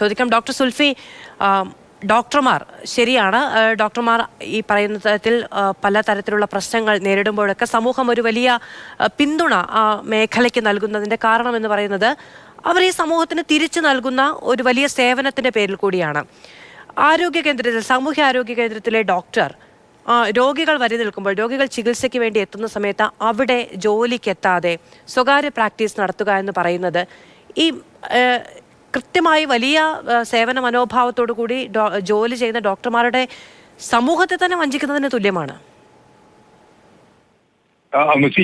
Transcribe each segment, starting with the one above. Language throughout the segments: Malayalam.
ചോദിക്കാം. ഡോക്ടർ സുൽഫി ഡോക്ടർമാർ ശരിയാണ്. ഡോക്ടർമാർ ഈ പറയുന്ന തരത്തിൽ പല തരത്തിലുള്ള പ്രശ്നങ്ങൾ നേരിടുമ്പോഴൊക്കെ സമൂഹം ഒരു വലിയ പിന്തുണ മേഖലയ്ക്ക് നൽകുന്നതിന്റെ കാരണം എന്ന് പറയുന്നത് അവർ ഈ സമൂഹത്തിന് തിരിച്ചു നൽകുന്ന ഒരു വലിയ സേവനത്തിന്റെ പേരിൽ കൂടിയാണ്. ആരോഗ്യ കേന്ദ്രത്തിൽ സാമൂഹ്യ ആരോഗ്യ കേന്ദ്രത്തിലെ ഡോക്ടർ രോഗികൾ വരി നിൽക്കുമ്പോൾ രോഗികൾ ചികിത്സയ്ക്ക് വേണ്ടി എത്തുന്ന സമയത്ത് അവിടെ ജോലിക്കെത്താതെ സ്വകാര്യ പ്രാക്ടീസ് നടത്തുക എന്ന് പറയുന്നത് ഈ കൃത്യമായി വലിയ സേവന മനോഭാവത്തോടു കൂടി ജോലി ചെയ്യുന്ന ഡോക്ടർമാരുടെ സമൂഹത്തെ തന്നെ വഞ്ചിക്കുന്നതിന് തുല്യമാണ്.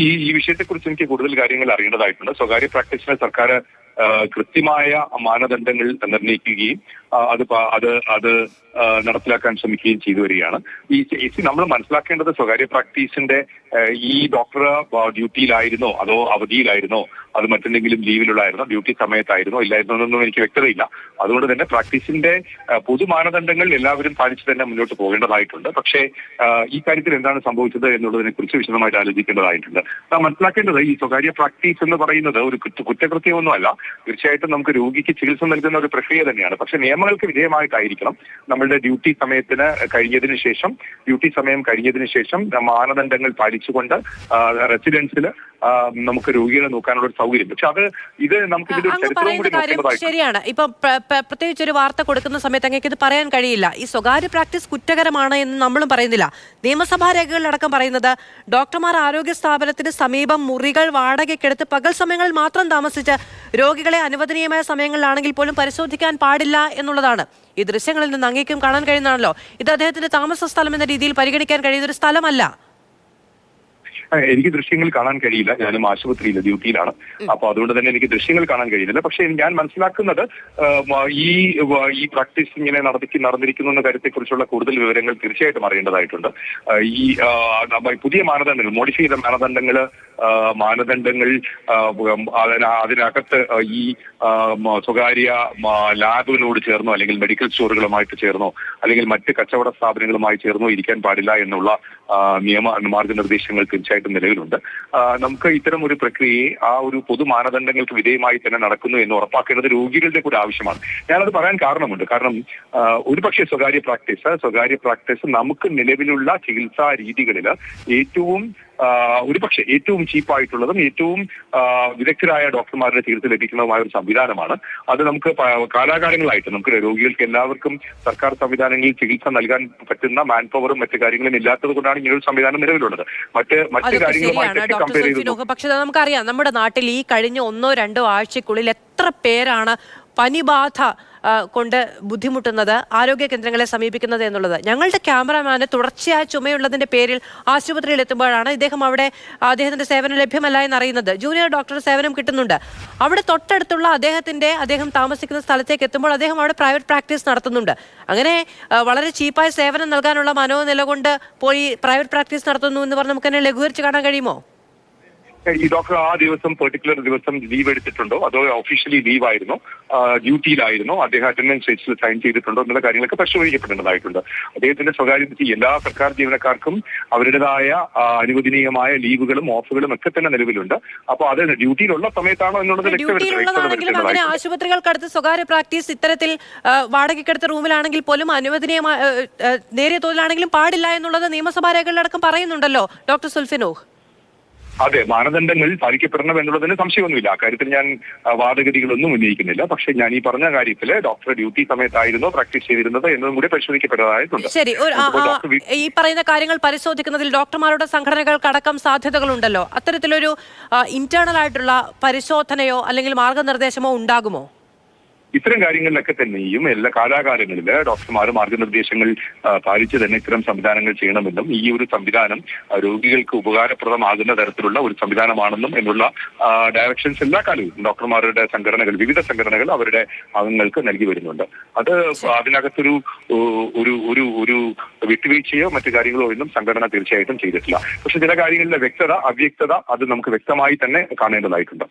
ഈ ഈ വിഷയത്തെക്കുറിച്ച് എനിക്ക് കൂടുതൽ കാര്യങ്ങൾ അറിയേണ്ടതായിട്ടുണ്ട്. സ്വകാര്യ പ്രാക്ടീസിനെ സർക്കാർ കൃത്യമായ മാനദണ്ഡങ്ങൾ നിർണയിക്കുകയും അത് അത് അത് നടപ്പിലാക്കാൻ ശ്രമിക്കുകയും ചെയ്തു വരികയാണ്. ഈ നമ്മൾ മനസ്സിലാക്കേണ്ടത് സ്വകാര്യ പ്രാക്ടീസിന്റെ ഈ ഡോക്ടർ ഡ്യൂട്ടിയിലായിരുന്നോ? അതോ അവധിയിലായിരുന്നോ? അത് മറ്റെന്തെങ്കിലും ലീവിലുള്ളായിരുന്നോ ഡ്യൂട്ടി സമയത്തായിരുന്നോ? ഇല്ലായിരുന്നോ എന്നൊന്നും എനിക്ക് വ്യക്തതയില്ല. അതുകൊണ്ട് തന്നെ പ്രാക്ടീസിന്റെ പൊതു മാനദണ്ഡങ്ങൾ എല്ലാവരും പാലിച്ചു തന്നെ മുന്നോട്ട് പോകേണ്ടതായിട്ടുണ്ട്. പക്ഷേ ഈ കാര്യത്തിൽ എന്താണ് സംഭവിച്ചത് എന്നുള്ളതിനെ കുറിച്ച് വിശദമായിട്ട് ആലോചിക്കേണ്ടതായിട്ടുണ്ട്. നാം മനസ്സിലാക്കേണ്ടത് ഈ സ്വകാര്യ പ്രാക്ടീസ് എന്ന് പറയുന്നത് ഒരു കുറ്റ- കുറ്റകൃത്യമൊന്നുമല്ല. തീർച്ചയായിട്ടും നമുക്ക് രോഗിക്ക് ചികിത്സ നൽകുന്ന ഒരു പ്രക്രിയ തന്നെയാണ്. പക്ഷെ നിയമങ്ങൾക്ക് വിധേയമായിട്ടായിരിക്കണം നമ്മളുടെ ഡ്യൂട്ടി സമയത്തിന് കഴിഞ്ഞതിന് ശേഷം ഡ്യൂട്ടി സമയം കഴിഞ്ഞതിന് ശേഷം മാനദണ്ഡങ്ങൾ പാലിച്ചുകൊണ്ട് റെസിഡൻസിൽ നമുക്ക് രോഗികളെ നോക്കാനുള്ള ഒരു സൗകര്യം. പക്ഷെ അത് ഇത് നമുക്ക് ഇതിന്റെ കൂടി ശരിയാണ്. ഇപ്പൊ പ്ര- പ്ര- പ്രത്യേകിച്ച് ഒരു വാർത്ത കൊടുക്കുന്ന സമയത്ത് അങ്ങേക്ക് ഇത് പറയാൻ കഴിയില്ല. ഈ സ്വകാര്യ പ്രാക്ടീസ് കുറ്റകരമാണ് എന്ന് നമ്മളും പറയുന്നില്ല. നിയമസഭാ രേഖകളിലടക്കം പറയുന്നത് ഡോക്ടർമാർ ആരോഗ്യ സ്ഥാപനത്തിന് സമീപം മുറികൾ വാടകയ്ക്കെടുത്ത് പകൽ സമയങ്ങളിൽ മാത്രം താമസിച്ച് രോഗികളെ അനുവദനീയമായ സമയങ്ങളിലാണെങ്കിൽ പോലും പരിശോധിക്കാൻ പാടില്ല എന്നുള്ളതാണ്. ഈ ദൃശ്യങ്ങളിൽ നിന്ന് അങ്ങേക്കും കാണാൻ കഴിയുന്നതാണല്ലോ. ഇത് അദ്ദേഹത്തിന്റെ താമസ സ്ഥലം എന്ന രീതിയിൽ പരിഗണിക്കാൻ കഴിയുന്ന ഒരു സ്ഥലമല്ല. എനിക്ക് ദൃശ്യങ്ങൾ കാണാൻ കഴിയില്ല. ഞാനും ആശുപത്രിയിൽ ഡ്യൂട്ടിയിലാണ്. അപ്പൊ അതുകൊണ്ട് തന്നെ എനിക്ക് ദൃശ്യങ്ങൾ കാണാൻ കഴിയുന്നില്ല. പക്ഷെ ഞാൻ മനസ്സിലാക്കുന്നത് ഈ ഈ പ്രാക്ടീസ് ഇങ്ങനെ നടത്തി നടന്നിരിക്കുന്നു എന്ന കാര്യത്തെക്കുറിച്ചുള്ള കൂടുതൽ വിവരങ്ങൾ തീർച്ചയായിട്ടും അറിയേണ്ടതായിട്ടുണ്ട്. ഈ പുതിയ മാനദണ്ഡങ്ങൾ മോഡിഫൈ ചെയ്ത മാനദണ്ഡങ്ങൾ മാനദണ്ഡങ്ങൾ അതിനകത്ത് ഈ സ്വകാര്യ ലാബുകളോട് ചേർന്നോ അല്ലെങ്കിൽ മെഡിക്കൽ സ്റ്റോറുകളുമായിട്ട് ചേർന്നോ അല്ലെങ്കിൽ മറ്റ് കച്ചവട സ്ഥാപനങ്ങളുമായി ചേർന്നോ ഇരിക്കാൻ പാടില്ല എന്നുള്ള നിയമ മാർഗനിർദ്ദേശങ്ങൾ തീർച്ചയായിട്ടും നിലവിലുണ്ട്. ആ, നമുക്ക് ഇത്തരം ഒരു പ്രക്രിയയെ ആ ഒരു പൊതു മാനദണ്ഡങ്ങൾക്ക് വിധേയമായി തന്നെ നടക്കുന്നു എന്ന് ഉറപ്പാക്കേണ്ടത് രോഗികളുടെ കൂടെ ആവശ്യമാണ്. ഞാനത് പറയാൻ കാരണമുണ്ട്. കാരണം ഒരുപക്ഷെ സ്വകാര്യ പ്രാക്ടീസ് സ്വകാര്യ പ്രാക്ടീസ് നമുക്ക് നിലവിലുള്ള ചികിത്സാ രീതികളിൽ ഏറ്റവും ഒരുപക്ഷെ ഏറ്റവും ചീപ്പായിട്ടുള്ളതും ഏറ്റവും വിദഗ്ധരായ ഡോക്ടർമാരുടെ ചികിത്സ ലഭിക്കുന്നതുമായ ഒരു സംവിധാനമാണ്. അത് നമുക്ക് കാലാകാലങ്ങളായിട്ട് നമുക്ക് രോഗികൾക്ക് എല്ലാവർക്കും സർക്കാർ സംവിധാനങ്ങളിൽ ചികിത്സ നൽകാൻ പറ്റുന്ന മാൻ പവറും മറ്റു കാര്യങ്ങളും ഇല്ലാത്തത് കൊണ്ടാണ് ഇങ്ങനെ ഒരു സംവിധാനം നിലവിലുള്ളത്. മറ്റ് മറ്റു കാര്യങ്ങളുമായിട്ട് കാര്യങ്ങളുമായിട്ടൊക്കെ കമ്പയർ ചെയ്ത് പക്ഷേ നമുക്കറിയാം. നമ്മുടെ നാട്ടിൽ ഈ കഴിഞ്ഞ ഒന്നോ രണ്ടോ ആഴ്ചക്കുള്ളിൽ എത്ര പേരാണ് പനിബാധ കൊണ്ട് ബുദ്ധിമുട്ടുന്നത് ആരോഗ്യ കേന്ദ്രങ്ങളെ സമീപിക്കുന്നത് എന്നുള്ളത്? ഞങ്ങളുടെ ക്യാമറമാന് തുടർച്ചയായ ചുമയുള്ളതിന്റെ പേരിൽ ആശുപത്രിയിൽ എത്തുമ്പോഴാണ് ഇദ്ദേഹം അവിടെ അദ്ദേഹത്തിന്റെ സേവനം ലഭ്യമല്ല എന്ന് അറിയുന്നത് ജൂനിയർ ഡോക്ടർ സേവനം കിട്ടുന്നുണ്ട്. അവിടെ തൊട്ടടുത്തുള്ള അദ്ദേഹത്തിന്റെ അദ്ദേഹം താമസിക്കുന്ന സ്ഥലത്തേക്ക് എത്തുമ്പോൾ അദ്ദേഹം അവിടെ പ്രൈവറ്റ് പ്രാക്ടീസ് നടത്തുന്നുണ്ട്. അങ്ങനെ വളരെ ചീപ്പായ സേവനം നൽകാനുള്ള മനോനില കൊണ്ട് പോയി പ്രൈവറ്റ് പ്രാക്ടീസ് നടത്തുന്നു എന്ന് പറഞ്ഞ് നമുക്ക് ലഘൂകരിച്ച് കാണാൻ കഴിയുമോ? ഈ ഡോക്ടർ ആ ദിവസം പെർട്ടിക്കുലർ ദിവസം ലീവ് എടുത്തിട്ടുണ്ടോ? അതോ ഒഫീഷ്യലി ലീവ് ആയിരുന്നോ? ഡ്യൂട്ടിയിലായിരുന്നോ അദ്ദേഹം അറ്റൻഡൻസ് ഷീറ്റ്സിൽ സൈൻ ചെയ്തിട്ടുണ്ടോ? എന്നുള്ള കാര്യങ്ങളൊക്കെ പരിശോധിക്കപ്പെടേണ്ടതായിട്ടുണ്ട്. അദ്ദേഹത്തിന്റെ സ്വകാര്യത എല്ലാ സർക്കാർ ജീവനക്കാർക്കും അവരുടേതായ അനുവദനീയമായ ലീവുകളും ഓഫുകളും ഒക്കെ തന്നെ നിലവിലുണ്ട്. അപ്പോൾ അത് ഡ്യൂട്ടിയിലുള്ള സമയത്താണോ എന്നുള്ളത് ഡ്യൂട്ടിയിലുള്ളതാണെങ്കിലും ആശുപത്രികൾക്കടുത്ത് സ്വകാര്യ പ്രാക്ടീസ് ഇത്തരത്തിൽ വാടകയ്ക്കെടുത്ത റൂമിലാണെങ്കിൽ പോലും അനുവദനീയമായ നേരിയ തോതിലാണെങ്കിലും പാടില്ല എന്നുള്ളത് നിയമസഭാ രേഖകളിലടക്കം പറയുന്നുണ്ടല്ലോ ഡോക്ടർ സുൽഫിനോഹ്. അതെ മാനദണ്ഡങ്ങൾ പാലിക്കപ്പെടണം എന്നുള്ളതിന് സംശയമൊന്നുമില്ല. അക്കാര്യത്തിൽ ഞാൻ വാദഗതികളൊന്നും ഉന്നയിക്കുന്നില്ല. പക്ഷെ ഞാൻ ഈ പറഞ്ഞ കാര്യത്തിൽ ഡോക്ടർ ഡ്യൂട്ടി സമയത്തായിരുന്നോ പ്രാക്ടീസ് ചെയ്തിരുന്നത് എന്നതും കൂടി പരിശോധിക്കപ്പെടേണ്ടതായിട്ടുണ്ട് ശരി ഈ പറയുന്ന കാര്യങ്ങൾ പരിശോധിക്കുന്നതിൽ ഡോക്ടർമാരുടെ സംഘടനകൾക്കടക്കം സാധ്യതകളുണ്ടല്ലോ. അത്തരത്തിലൊരു ഇന്റേണൽ ആയിട്ടുള്ള പരിശോധനയോ അല്ലെങ്കിൽ മാർഗനിർദ്ദേശമോ ഉണ്ടാകുമോ? ഇത്തരം കാര്യങ്ങളിലൊക്കെ തന്നെയും എല്ലാ കാലാകാലങ്ങളിൽ ഡോക്ടർമാർ മാർഗനിർദ്ദേശങ്ങൾ പാലിച്ച് തന്നെ ഇത്തരം സംവിധാനങ്ങൾ ചെയ്യണമെന്നും ഈ ഒരു സംവിധാനം രോഗികൾക്ക് ഉപകാരപ്രദമാകുന്ന തരത്തിലുള്ള ഒരു സംവിധാനമാണെന്നും എന്നുള്ള ഡയറക്ഷൻസ് എല്ലാ കാലവും ഡോക്ടർമാരുടെ സംഘടനകൾ വിവിധ സംഘടനകൾ അവരുടെ അംഗങ്ങൾക്ക് നൽകി വരുന്നുണ്ട്. അത് അതിനകത്തൊരു ഒരു ഒരു ഒരു വിട്ടുവീഴ്ചയോ മറ്റു കാര്യങ്ങളോ ഒന്നും സംഘടന തീർച്ചയായിട്ടും ചെയ്തിട്ടില്ല. പക്ഷെ ചില കാര്യങ്ങളിലെ വ്യക്തത അവ്യക്തത അത് നമുക്ക് വ്യക്തമായി തന്നെ കാണേണ്ടതായിട്ടുണ്ട്.